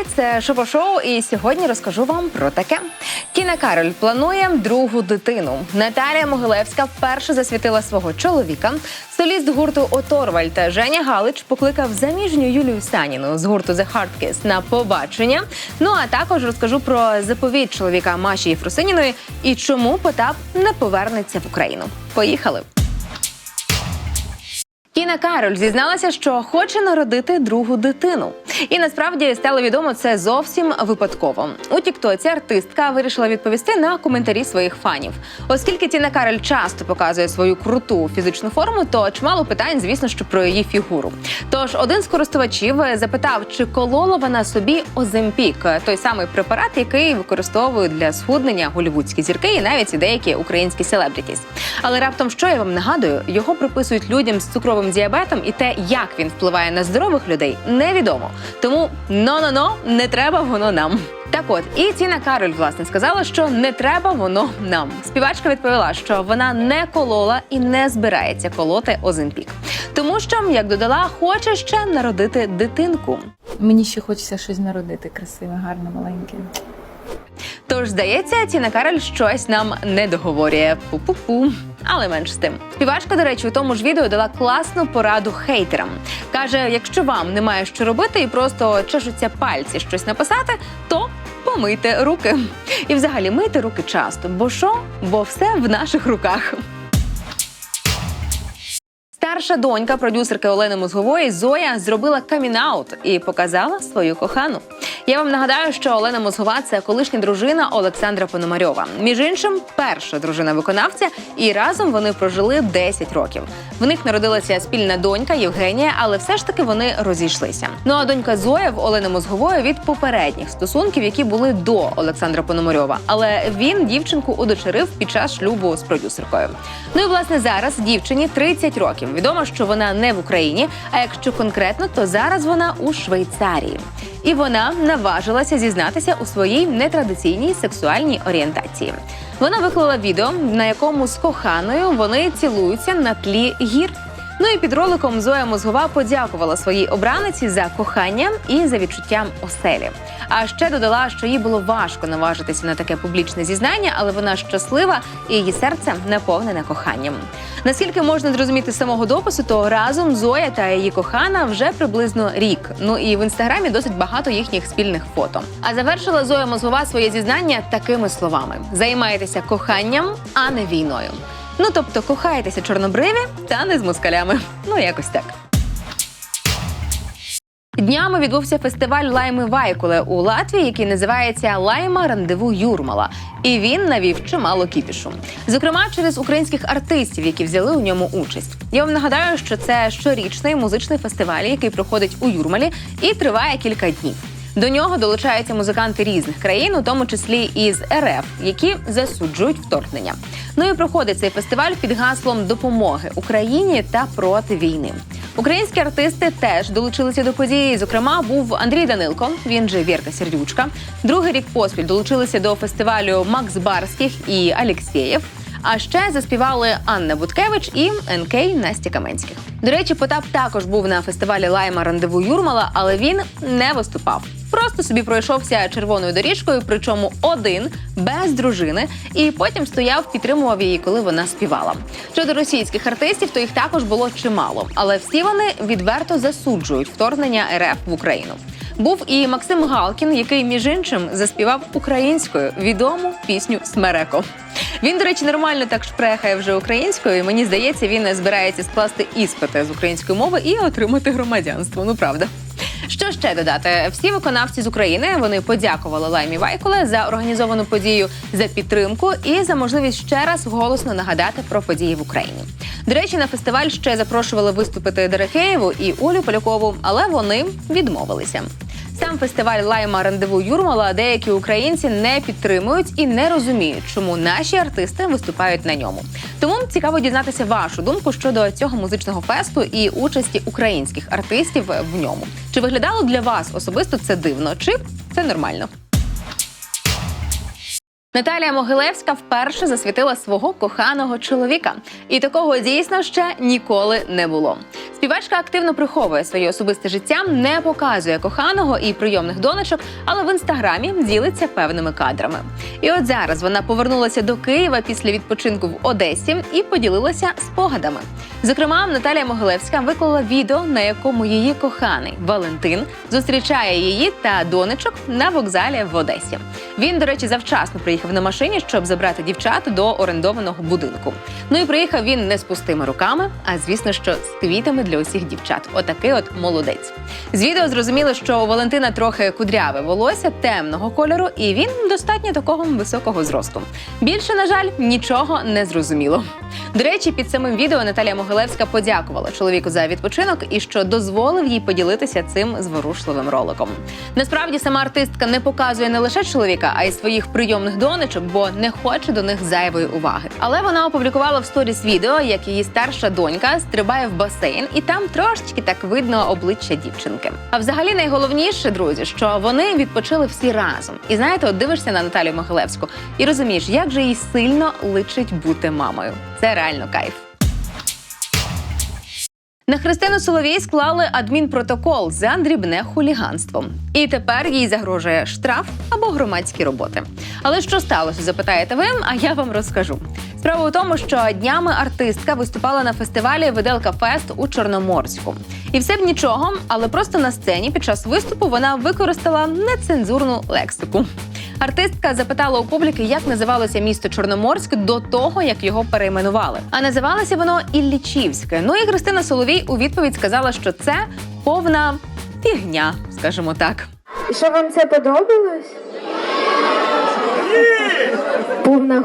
Привіт, це Шопо-шоу, і сьогодні розкажу вам про таке. Тіна Кароль планує другу дитину. Наталія Могилевська вперше засвітила свого чоловіка. Соліст гурту Оторваль та Женя Галич покликав заміжню Юлію Саніну з гурту The Hard Kiss на побачення. Ну а також розкажу про заповідь чоловіка Маші Єфросиніної і чому Потап не повернеться в Україну. Поїхали! Тіна Кароль зізналася, що хоче народити другу дитину. І насправді стало відомо це зовсім випадково. У Тіктоці артистка вирішила відповісти на коментарі своїх фанів. Оскільки Тіна Кароль часто показує свою круту фізичну форму, то чимало питань, звісно, що про її фігуру. Тож один з користувачів запитав, чи колола вона собі Оземпік, той самий препарат, який використовують для схуднення голівудські зірки і навіть деякі українські селебрітіс. Але раптом, що я вам нагадую, його приписують людям з цукровим діабетом, і те, як він впливає на здорових людей, невідомо. Тому но-но-но, не треба воно нам. Так от і Тіна Кароль власне сказала, що не треба воно нам. Співачка відповіла, що вона не колола і не збирається колоти Оземпік, тому що, як додала, хоче ще народити дитинку. Мені ще хочеться щось народити красиве, гарне, маленьке. Тож, здається, Тіна Кароль щось нам не договорює. Пу-пу-пу. Але менш з тим. Співачка, до речі, у тому ж відео дала класну пораду хейтерам. Каже: якщо вам немає що робити і просто чешуться пальці щось написати, то помийте руки. І взагалі мийте руки часто. Бо що? Бо все в наших руках. Старша донька продюсерки Олени Мозгової Зоя зробила камінаут і показала свою кохану. Я вам нагадаю, що Олена Мозгова це колишня дружина Олександра Пономарьова. Між іншим, перша дружина виконавця, і разом вони прожили 10 років. В них народилася спільна донька Євгенія, але все ж таки вони розійшлися. Ну а донька Зоя в Олени Мозгової від попередніх стосунків, які були до Олександра Пономарьова. Але він дівчинку удочерив під час шлюбу з продюсеркою. Ну і власне зараз дівчині 30 років. Відомо, що вона не в Україні. А якщо конкретно, то зараз вона у Швейцарії. І вона наважилася зізнатися у своїй нетрадиційній сексуальній орієнтації. Вона виклала відео, на якому з коханою вони цілуються на тлі гір. Ну і під роликом Зоя Мозгова подякувала своїй обраниці за кохання і за відчуттям оселі. А ще додала, що їй було важко наважитися на таке публічне зізнання, але вона щаслива і її серце наповнене коханням. Наскільки можна зрозуміти з самого допису, то разом Зоя та її кохана вже приблизно рік. Ну і в інстаграмі досить багато їхніх спільних фото. А завершила Зоя Мозгова своє зізнання такими словами: займаєтеся коханням, а не війною. Ну тобто кохаєтеся чорнобриві та не з москалями. Ну якось так. Днями відбувся фестиваль Лайми Вайкуле у Латвії, який називається Лайма Рандеву Юрмала. І він навів чимало кіпішу. Зокрема, через українських артистів, які взяли у ньому участь. Я вам нагадаю, що це щорічний музичний фестиваль, який проходить у Юрмалі і триває кілька днів. До нього долучаються музиканти різних країн, у тому числі із РФ, які засуджують вторгнення. Ну і проходить цей фестиваль під гаслом допомоги Україні та проти війни. Українські артисти теж долучилися до події. Зокрема, був Андрій Данилко, він же Вірка Сердючка. Другий рік поспіль долучилися до фестивалю Макс Барських і Алєксєєв. А ще заспівали Анна Буткевич і НК Настя Каменських. До речі, Потап також був на фестивалі Лайма Рандеву Юрмала, але він не виступав. Просто собі пройшовся червоною доріжкою, причому один без дружини, і потім стояв, підтримував її, коли вона співала. Щодо російських артистів, то їх також було чимало, але всі вони відверто засуджують вторгнення РФ в Україну. Був і Максим Галкін, який між іншим заспівав українською відому пісню Смереко. Він, до речі, нормально так шпрехає вже українською. і Мені здається, він збирається скласти іспити з української мови і отримати громадянство. Ну правда. Що ще додати? Всі виконавці з України вони подякували Лаймі Вайкуле за організовану подію, за підтримку і за можливість ще раз голосно нагадати про події в Україні. До речі, на фестиваль ще запрошували виступити Дерефєєву і Олю Полякову, але вони відмовилися. Сам фестиваль Лайма Рандеву Юрмала деякі українці не підтримують і не розуміють, чому наші артисти виступають на ньому. Тому цікаво дізнатися вашу думку щодо цього музичного фесту і участі українських артистів в ньому. Чи виглядало для вас особисто це дивно, чи це нормально? Наталія Могилевська вперше засвітила свого коханого чоловіка, і такого дійсно ще ніколи не було. Співачка активно приховує своє особисте життя, не показує коханого і прийомних донечок, але в інстаграмі ділиться певними кадрами. І от зараз вона повернулася до Києва після відпочинку в Одесі і поділилася спогадами. Зокрема, Наталія Могилевська виклала відео, на якому її коханий Валентин зустрічає її та донечок на вокзалі в Одесі. Він, до речі, завчасно приїхав на машині, щоб забрати дівчат до орендованого будинку. Ну і приїхав він не з пустими руками, а звісно, що з квітами для усіх дівчат. Отакий от молодець. З відео зрозуміло, що у Валентина трохи кудряве волосся темного кольору, і він достатньо такого високого зросту. Більше, на жаль, нічого не зрозуміло. До речі, під самим відео Наталія Могилевська подякувала чоловіку за відпочинок і що дозволив їй поділитися цим зворушливим роликом. Насправді сама артистка не показує не лише чоловіка, а й своїх прийомних донечок, бо не хоче до них зайвої уваги. Але вона опублікувала в сторіс відео, як її старша донька стрибає в басейн, і там трошечки так видно обличчя дівчинки. А взагалі найголовніше, друзі, що вони відпочили всі разом. І знаєте, от дивишся на Наталію Могилевську і розумієш, як же їй сильно личить бути мамою. Це реально кайф. На Христину Соловій склали адмінпротокол за дрібне хуліганство. І тепер їй загрожує штраф або громадські роботи. Але що сталося, запитаєте ви? А я вам розкажу. Справа у тому, що днями артистка виступала на фестивалі Виделка Фест у Чорноморську. І все б нічого, але просто на сцені під час виступу вона використала нецензурну лексику. Артистка запитала у публіки, як називалося місто Чорноморськ до того, як його перейменували. А називалося воно Іллічівське. Ну і Христина Соловій у відповідь сказала, що це повна фігня, скажімо так. І що вам це подобалось? Повна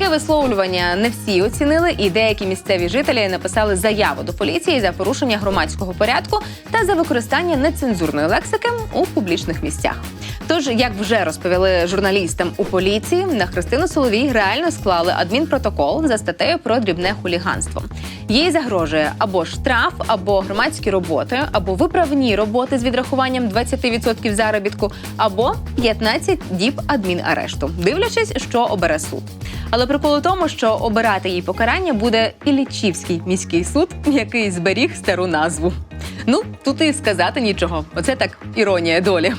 Таке висловлювання не всі оцінили, і деякі місцеві жителі написали заяву до поліції за порушення громадського порядку та за використання нецензурної лексики у публічних місцях. Тож, як вже розповіли журналістам у поліції, на Христину Соловій реально склали адмінпротокол за статтею про дрібне хуліганство. Їй загрожує або штраф, або громадські роботи, або виправні роботи з відрахуванням 20% заробітку, або 15 діб адмінарешту, дивлячись, що обере суд. Але прикол у тому, що обирати їй покарання буде Іллічівський міський суд, який зберіг стару назву. Ну тут і сказати нічого. Оце так іронія долі.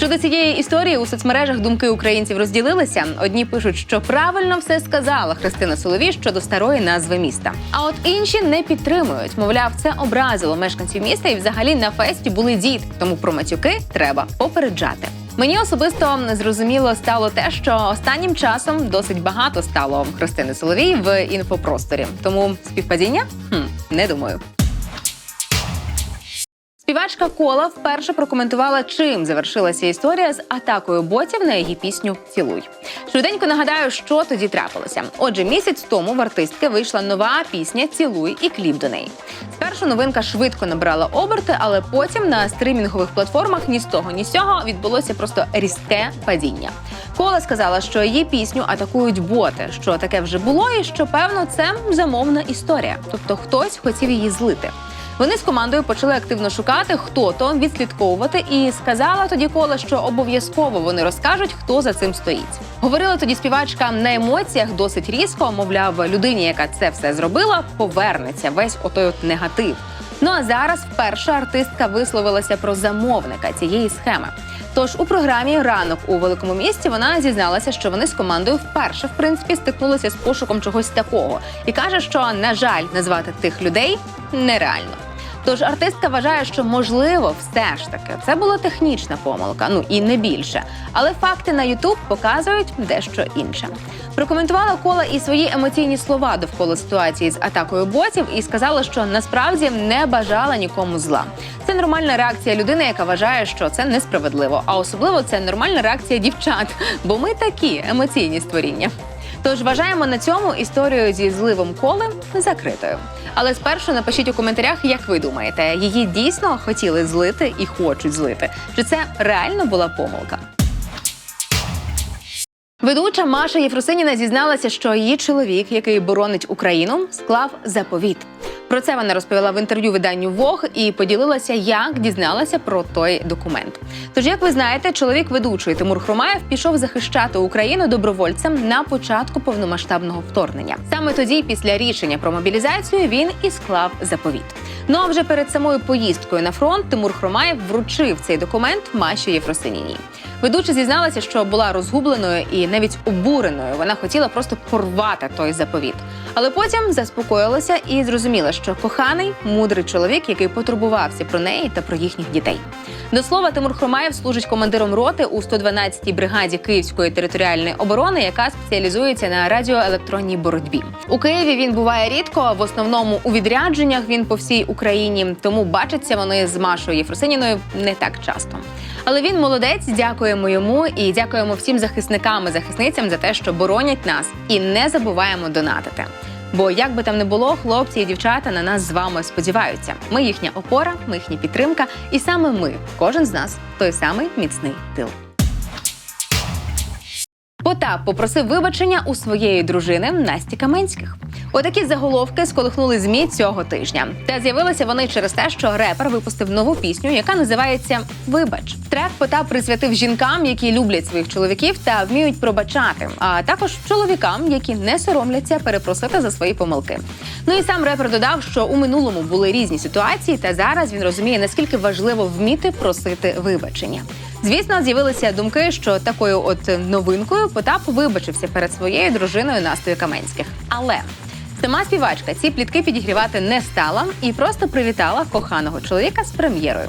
Щодо цієї історії у соцмережах думки українців розділилися. Одні пишуть, що правильно все сказала Христина Соловій щодо старої назви міста. А от інші не підтримують. Мовляв, це образило мешканців міста, і взагалі на фесті були діти. Тому про матюки треба попереджати. Мені особисто зрозуміло стало те, що останнім часом досить багато стало Христини Соловій в інфопросторі. Тому співпадіння? Хм, не думаю. Співачка Кола вперше прокоментувала, чим завершилася історія з атакою ботів на її пісню Цілуй. Швиденько нагадаю, що тоді трапилося. Отже, місяць тому в артистки вийшла нова пісня Цілуй і кліп до неї. Спершу новинка швидко набрала оберти, але потім на стримінгових платформах ні з того, ні з цього відбулося просто різке падіння. Кола сказала, що її пісню атакують боти, що таке вже було, і що певно це замовна історія, тобто хтось хотів її злити. Вони з командою почали активно шукати, хто то відслідковувати, і сказала тоді кола, що обов'язково вони розкажуть, хто за цим стоїть. Говорила тоді співачка на емоціях досить різко. Мовляв, людині, яка це все зробила, повернеться весь отой от негатив. Ну а зараз вперше артистка висловилася про замовника цієї схеми. Тож у програмі Ранок у великому місті вона зізналася, що вони з командою вперше в принципі стикнулися з пошуком чогось такого, і каже, що на жаль, назвати тих людей нереально. Тож артистка вважає, що можливо, все ж таки це була технічна помилка, ну і не більше. Але факти на Ютуб показують дещо інше. Прокоментувала кола і свої емоційні слова довкола ситуації з атакою ботів і сказала, що насправді не бажала нікому зла. Це нормальна реакція людини, яка вважає, що це несправедливо. А особливо це нормальна реакція дівчат, бо ми такі емоційні створіння. Тож вважаємо на цьому історію зі зливом коли закритою. Але спершу напишіть у коментарях, як ви думаєте, її дійсно хотіли злити і хочуть злити? Чи це реально була помилка? Ведуча Маша Єфросиніна зізналася, що її чоловік, який боронить Україну, склав заповіт. Про це вона розповіла в інтерв'ю виданню Вог і поділилася, як дізналася про той документ. Тож, як ви знаєте, чоловік ведучої Тимур Хромаєв пішов захищати Україну добровольцем на початку повномасштабного вторгнення. Саме тоді, після рішення про мобілізацію, він і склав заповіт. Ну а вже перед самою поїздкою на фронт Тимур Хромаєв вручив цей документ Маші Єфросиніній. Ведуча зізналася, що була розгубленою і навіть обуреною. Вона хотіла просто порвати той заповіт. Але потім заспокоїлася і зрозуміла, що коханий мудрий чоловік, який потурбувався про неї та про їхніх дітей. До слова, Тимур Хромаєв служить командиром роти у 112-й бригаді Київської територіальної оборони, яка спеціалізується на радіоелектронній боротьбі. У Києві він буває рідко, в основному у відрядженнях він по всій Україні, тому бачаться вони з Машою Єфросиніною не так часто. Але він молодець, дякуємо йому і дякуємо всім захисникам і захисницям за те, що боронять нас, і не забуваємо донатити. Бо як би там не було, хлопці і дівчата на нас з вами сподіваються. Ми їхня опора, ми їхня підтримка, і саме ми, кожен з нас, той самий міцний тил. Потап попросив вибачення у своєї дружини Насті Каменських. Отакі заголовки сколихнули змі цього тижня. Та з'явилися вони через те, що репер випустив нову пісню, яка називається Вибач. Трек Потап присвятив жінкам, які люблять своїх чоловіків та вміють пробачати, а також чоловікам, які не соромляться перепросити за свої помилки. Ну і сам репер додав, що у минулому були різні ситуації, та зараз він розуміє, наскільки важливо вміти просити вибачення. Звісно, з'явилися думки, що такою от новинкою Потап вибачився перед своєю дружиною Настою Каменських. Але сама співачка ці плітки підігрівати не стала і просто привітала коханого чоловіка з прем'єрою.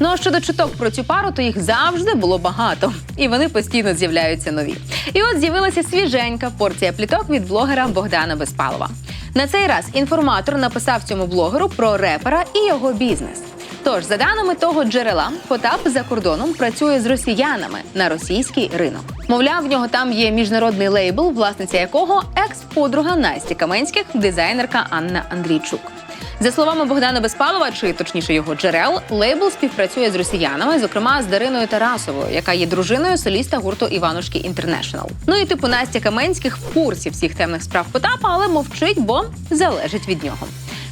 Ну а щодо чуток про цю пару, то їх завжди було багато, і вони постійно з'являються нові. І от з'явилася свіженька порція пліток від блогера Богдана Безпалова. На цей раз інформатор написав цьому блогеру про репера і його бізнес. Тож, за даними того джерела, Потап за кордоном працює з росіянами на російський ринок. Мовляв, в нього там є міжнародний лейбл, власниця якого екс-подруга Насті Каменських, дизайнерка Анна Андрійчук. За словами Богдана Безпалова, чи точніше його джерел, лейбл співпрацює з росіянами, зокрема з Дариною Тарасовою, яка є дружиною соліста гурту Іванушки Інтернешнл. Ну і типу Настя Каменських в курсі всіх темних справ Потапа, але мовчить, бо залежить від нього.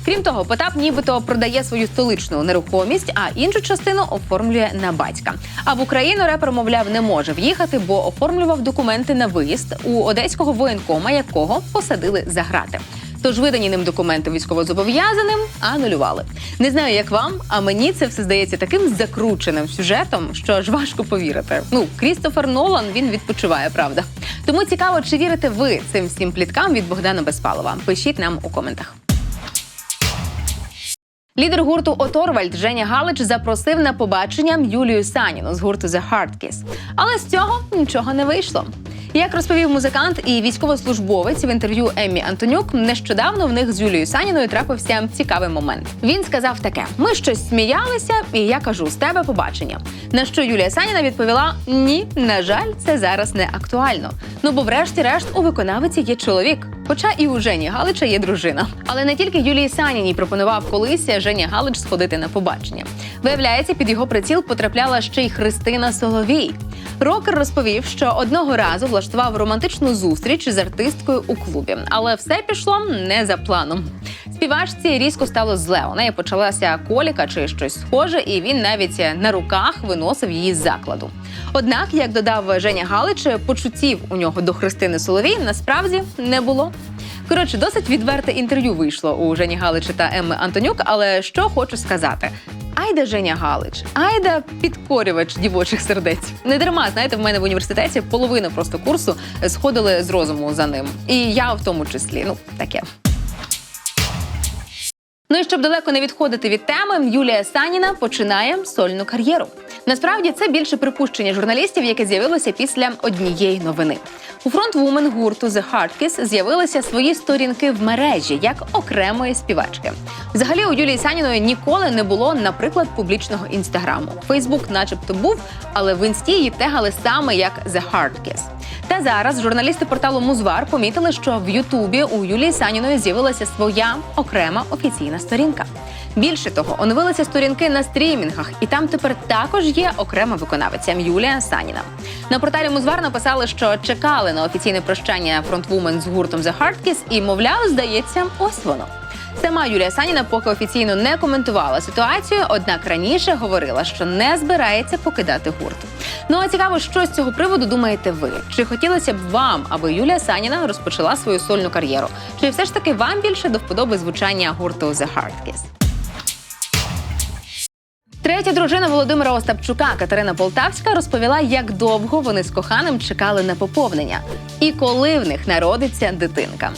Крім того, Потап нібито продає свою столичну нерухомість, а іншу частину оформлює на батька. А в Україну репер, мовляв, не може в'їхати, бо оформлював документи на виїзд у одеського воєнкома, якого посадили за грати. Тож видані ним документи військовозобов'язаним анулювали. Не знаю, як вам, а мені це все здається таким закрученим сюжетом, що аж важко повірити. Ну, Крістофер Нолан він відпочиває, правда. Тому цікаво, чи вірите ви цим всім пліткам від Богдана Безпалова? Пишіть нам у коментах. Лідер гурту Оторвальд Женя Галич запросив на побачення Юлію Саніну з гурту The Hard Kiss. Але з цього нічого не вийшло. Як розповів музикант і військовослужбовець в інтерв'ю Еммі Антонюк, нещодавно в них з Юлією Саніною трапився цікавий момент. Він сказав таке: ми щось сміялися, і я кажу, з тебе побачення. На що Юлія Саніна відповіла: Ні, на жаль, це зараз не актуально. Ну бо, врешті-решт, у виконавиці є чоловік. Хоча і у Жені Галича є дружина. Але не тільки Юлії Саніній пропонував колись Женя Галич сходити на побачення. Виявляється, під його приціл потрапляла ще й Христина Соловій. Рокер розповів, що одного разу влаштував романтичну зустріч з артисткою у клубі, але все пішло не за планом. Співачці різко стало зле. У неї почалася коліка чи щось схоже, і він навіть на руках виносив її з закладу. Однак, як додав Женя Галич, почуттів у нього до Христини Соловій насправді не було. Коротше, досить відверте інтерв'ю вийшло у Жені Галича та Емми Антонюк. Але що хочу сказати. Айда Женя Галич, айда підкорювач дівочих сердець. Не дарма, знаєте, в мене в університеті половина просто курсу сходили з розуму за ним. І я в тому числі. Ну, таке. Ну і щоб далеко не відходити від теми, Юлія Саніна починає сольну кар'єру. Насправді це більше припущення журналістів, яке з'явилося після однієї новини. У фронтвумен гурту The Hardkiss з'явилися свої сторінки в мережі як окремої співачки. Взагалі у Юлії Саніної ніколи не було, наприклад, публічного інстаграму. Фейсбук, начебто, був, але в інсті її тегали саме як The Hard Kiss. Та зараз журналісти порталу Музвар помітили, що в Ютубі у Юлії Саніної з'явилася своя окрема офіційна сторінка. Більше того, оновилися сторінки на стрімінгах, і там тепер також є окрема виконавиця Юлія Саніна. На порталі Музвар написали, що чекали на офіційне прощання фронтвумен з гуртом The Hard Kiss і, мовляв, здається, ось воно. Сама Юлія Саніна поки офіційно не коментувала ситуацію, однак раніше говорила, що не збирається покидати гурт. Ну а цікаво, що з цього приводу думаєте ви? Чи хотілося б вам, аби Юлія Саніна розпочала свою сольну кар'єру? Чи все ж таки вам більше до вподоби звучання гурту The Hard Kiss? Третя дружина Володимира Остапчука Катерина Полтавська розповіла, як довго вони з коханим чекали на поповнення і коли в них народиться дитинка.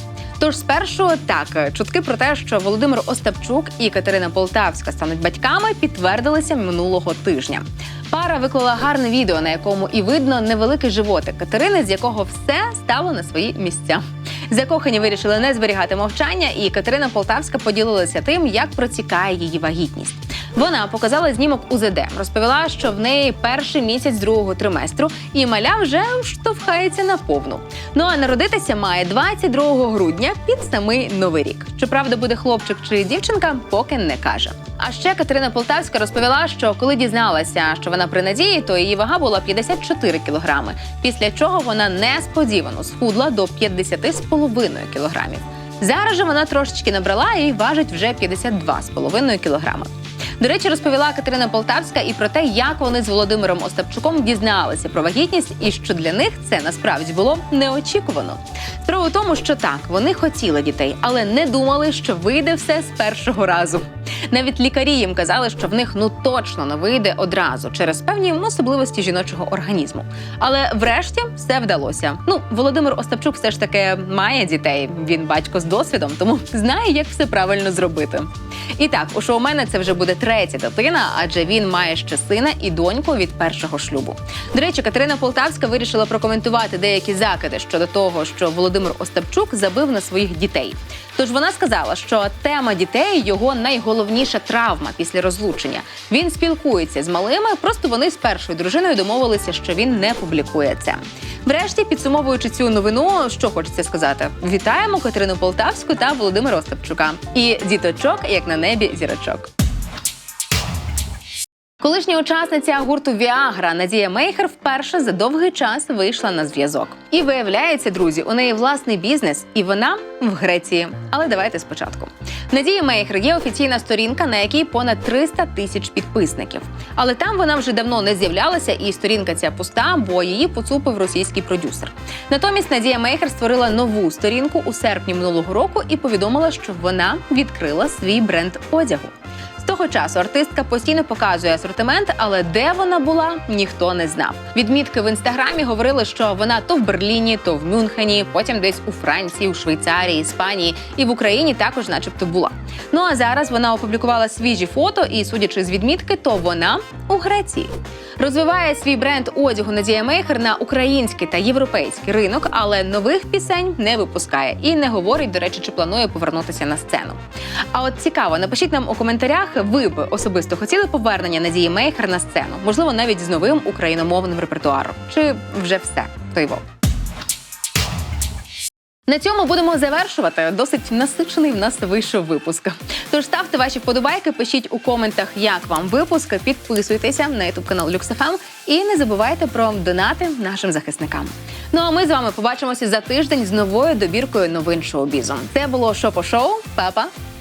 Тож спершу так чутки про те, що Володимир Остапчук і Катерина Полтавська стануть батьками, підтвердилися минулого тижня. Пара виклала гарне відео, на якому і видно невеликий животик Катерини, з якого все стало на свої місця. Закохані вирішили не зберігати мовчання, і Катерина Полтавська поділилася тим, як протікає її вагітність. Вона показала знімок УЗД, розповіла, що в неї перший місяць другого триместру, і маля вже штовхається на повну. Ну а народитися має 22 грудня під самий новий рік. Чи правда буде хлопчик чи дівчинка, поки не каже. А ще Катерина Полтавська розповіла, що коли дізналася, що вона при надії, то її вага була 54 кілограми. Після чого вона несподівано схудла до 50,5 кілограмів. Зараз же вона трошечки набрала і важить вже 52,5 кілограми. До речі, розповіла Катерина Полтавська і про те, як вони з Володимиром Остапчуком дізналися про вагітність, і що для них це насправді було неочікувано. Справа у тому, що так, вони хотіли дітей, але не думали, що вийде все з першого разу. Навіть лікарі їм казали, що в них ну точно не вийде одразу через певні особливості жіночого організму. Але врешті все вдалося. Ну, Володимир Остапчук все ж таки має дітей. Він батько з досвідом, тому знає, як все правильно зробити. І так, у шоумена це вже буде третя дитина, адже він має ще сина і доньку від першого шлюбу. До речі, Катерина Полтавська вирішила прокоментувати деякі закиди щодо того, що Володимир Остапчук забив на своїх дітей. Тож вона сказала, що тема дітей його найголовніша травма після розлучення. Він спілкується з малими, просто вони з першою дружиною домовилися, що він не публікує це. Врешті, підсумовуючи цю новину, що хочеться сказати: вітаємо Катерину Полтавську та Володимира Остапчука. І діточок, як на небі, зірочок. Колишня учасниця гурту Віагра Надія Мейхер вперше за довгий час вийшла на зв'язок. І виявляється, друзі, у неї власний бізнес, і вона в Греції. Але давайте спочатку. В Надії Мейхер є офіційна сторінка, на якій понад 300 тисяч підписників. Але там вона вже давно не з'являлася, і сторінка ця пуста, бо її поцупив російський продюсер. Натомість Надія Мейхер створила нову сторінку у серпні минулого року і повідомила, що вона відкрила свій бренд одягу. З того часу артистка постійно показує асортимент, але де вона була, ніхто не знав. Відмітки в інстаграмі говорили, що вона то в Берліні, то в Мюнхені, потім десь у Франції, у Швейцарії, Іспанії і в Україні також, начебто, була. Ну а зараз вона опублікувала свіжі фото, і судячи з відмітки, то вона у Греції. Розвиває свій бренд одягу Надія Мейхер на український та європейський ринок, але нових пісень не випускає і не говорить, до речі, чи планує повернутися на сцену. А от цікаво, напишіть нам у коментарях, ви б особисто хотіли повернення Надії Мейхер на сцену, можливо, навіть з новим україномовним репертуаром, чи вже все той вов. На цьому будемо завершувати. Досить насичений в нас вийшов випуск. Тож ставте ваші вподобайки, пишіть у коментах, як вам випуск, підписуйтеся на ютуб канал LuxFM і не забувайте про донати нашим захисникам. Ну а ми з вами побачимося за тиждень з новою добіркою новин шоу-бізу. Це було шопо шоу. Па-па!